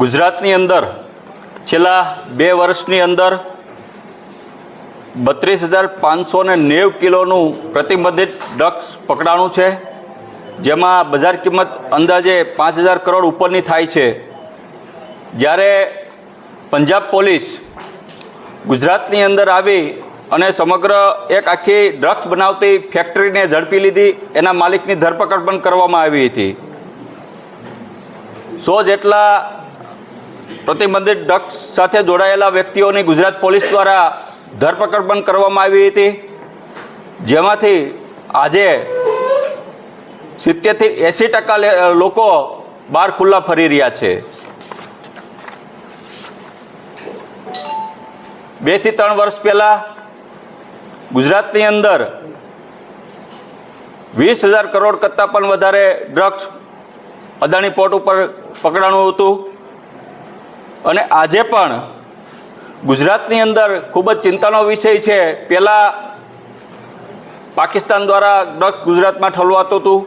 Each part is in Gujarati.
ગુજરાતની અંદર છેલ્લા બે વર્ષની અંદર બત્રીસ હજાર પાંચસો ને નેવ કિલોનું પ્રતિબંધિત ડ્રગ્સ પકડાણું છે, જેમાં બજાર કિંમત અંદાજે પાંચ હજાર કરોડ ઉપરની થાય છે. જ્યારે પંજાબ પોલીસ ગુજરાતની અંદર આવી અને સમગ્ર એક આખી ડ્રગ્સ બનાવતી ફેક્ટરીને ઝડપી લીધી, એના માલિકની ધરપકડ પણ કરવામાં આવી હતી. સો જેટલા પ્રતિબંધિત ડ્રગ્સ સાથે જોડાયેલા વ્યક્તિઓની ગુજરાત પોલીસ દ્વારા ધરપકડ પણ કરવામાં આવી હતી. જેમાંથી આજે સિત્તેરથી એંસી ટકા લોકો બહાર ખુલ્લા ફરી રહ્યા છે. બેથી ત્રણ વર્ષ પહેલાં ગુજરાતની અંદર વીસ હજાર કરોડ કરતાં પણ વધારે ડ્રગ્સ અદાણી પોર્ટ ઉપર પકડાણું હતું. અને આજે પણ ગુજરાતની અંદર ખૂબ જ ચિંતાનો વિષય છે. પહેલાં પાકિસ્તાન દ્વારા ડ્રગ ગુજરાતમાં ઠલવાતું હતું.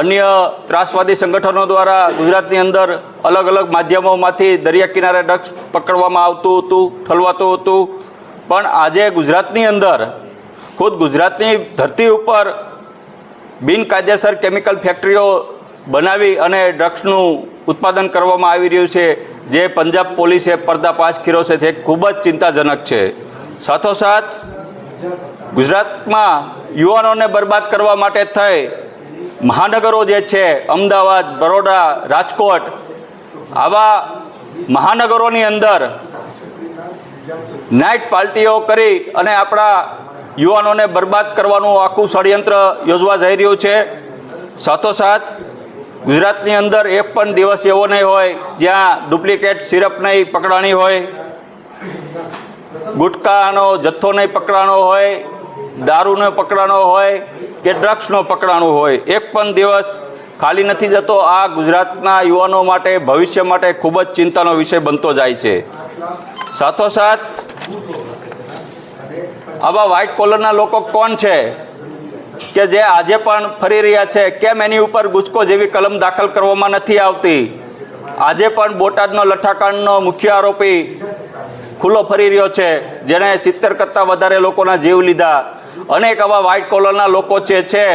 અન્ય ત્રાસવાદી સંગઠનો દ્વારા ગુજરાતની અંદર અલગ અલગ માધ્યમોમાંથી દરિયા કિનારે ડ્રગ્સ પકડવામાં આવતું હતું, ઠલવાતું હતું. પણ આજે ગુજરાતની અંદર, ખુદ ગુજરાતની ધરતી ઉપર બિનકાયદેસર કેમિકલ ફેક્ટરીઓ બનાવી અને ડ્રગ્સનું ઉત્પાદન કરવામાં આવી રહ્યું છે, જે પંજાબ પોલીસે પર્દાફાશ કર્યો છે, તે ખૂબ જ ચિંતાજનક છે. સાથોસાથ, ગુજરાતમાં યુવાનોને બરબાદ કરવા માટે થઈ મહાનગરો જે છે, અમદાવાદ, બરોડા, રાજકોટ, આવા મહાનગરોની અંદર નાઇટ પાર્ટીઓ કરી અને આપણા યુવાનોને બરબાદ કરવાનું આખું ષડયંત્ર યોજવા જઈ રહ્યું છે. સાથોસાથ, ગુજરાતની અંદર એક પણ દિવસ એવો નહીં હોય જ્યાં ડુપ્લિકેટ સિરપ નહીં પકડાણી હોય, ગુટકાનો જથ્થો નહીં પકડાણો હોય, દારૂનો પકડાણો હોય કે ડ્રગ્સનો પકડાણો હોય. એક પણ દિવસ ખાલી નથી જતો. આ ગુજરાતના યુવાનો માટે, ભવિષ્ય માટે ખૂબ જ ચિંતાનો વિષય બનતો જાય છે. સાથોસાથ આવા વ્હાઇટ કોલરના લોકો કોણ છે? કે જે આજે પણ ફરી રહ્યા છે? કેમ એની ઉપર ગુસ્કો જેવી કલમ દાખલ કરવામાં નથી આવતી? આજે પણ બોટાદનો લઠ્ઠાકાંડનો મુખ્ય આરોપી ખુલ્લો ફરી રહ્યો છે. જેણે સિત્તેર કરતાં વધારે લોકોના જીવ લીધા. અનેક આવા વ્હાઇટ કોલરના લોકો જે છે,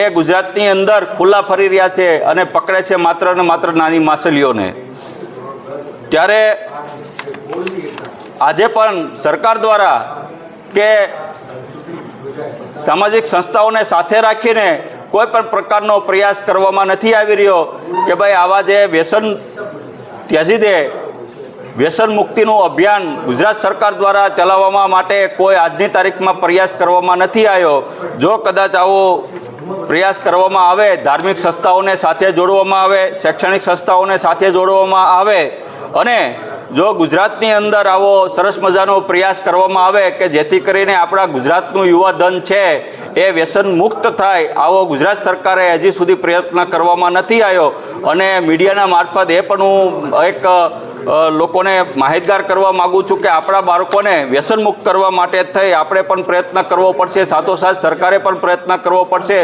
એ ગુજરાતની અંદર ખુલ્લા ફરી રહ્યા છે અને પકડે છે માત્ર ને માત્ર નાની માછલીઓને. ત્યારે આજે પણ સરકાર દ્વારા કે સામાજિક સંસ્થાઓને સાથે રાખીને કોઈ પણ પ્રકારનો પ્રયાસ કરવામાં નથી આવી રહ્યો કે ભાઈ આવા જે વ્યસન ત્યજી દે વ્યસન મુક્તિનું અભિયાન ગુજરાત સરકાર દ્વારા ચલાવવામાં માટે કોઈ આજની તારીખમાં પ્રયાસ કરવામાં નથી આવ્યો. જો કદાચ આવો પ્રયાસ કરવામાં આવે, ધાર્મિક સંસ્થાઓને સાથે જોડવામાં આવે, શૈક્ષણિક સંસ્થાઓને સાથે જોડવામાં આવે અને જો ગુજરાતની અંદર આવો સરસ મજાનો પ્રયાસ કરવામાં આવે કે જેથી કરીને આપણા ગુજરાતનું યુવા ધન છે એ વ્યસન મુક્ત થાય, આવો ગુજરાત સરકારે હજી સુધી પ્રયત્ન કરવામાં નથી આવ્યો. અને મીડિયાના મારફત એ પણ હું એક લોકોને માહિતગાર કરવા માગું છું કે આપણા બાળકોને વ્યસન મુક્ત કરવા માટે થઈ આપણે પણ પ્રયત્ન કરવો પડશે, સાથોસાથ સરકારે પણ પ્રયત્ન કરવો પડશે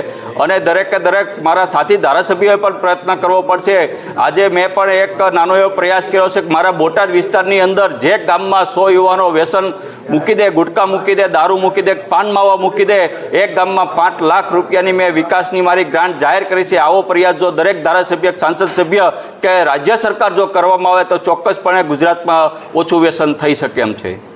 અને દરેકે દરેક મારા સાથી ધારાસભ્યોએ પણ પ્રયત્ન કરવો પડશે. આજે મેં પણ એક નાનો એવો પ્રયાસ કર્યો છે કે મારા બોટાદ વિસ્તારની અંદર જે ગામમાં સો યુવાનો વ્યસન મૂકી દે, ગુટકા મૂકી દે, દારૂ મૂકી દે, પાન માવા મૂકી દે એક ગામમાં પાંચ લાખ રૂપિયાની મેં વિકાસની મારી ગ્રાન્ટ જાહેર કરી છે. આવો પ્રયાસ જો દરેક ધારાસભ્ય, સાંસદ સભ્ય કે રાજ્ય સરકાર જો કરવામાં આવે તો ચોક્કસપણે ગુજરાતમાં ઓછું વ્યસન થઈ શકે એમ છે.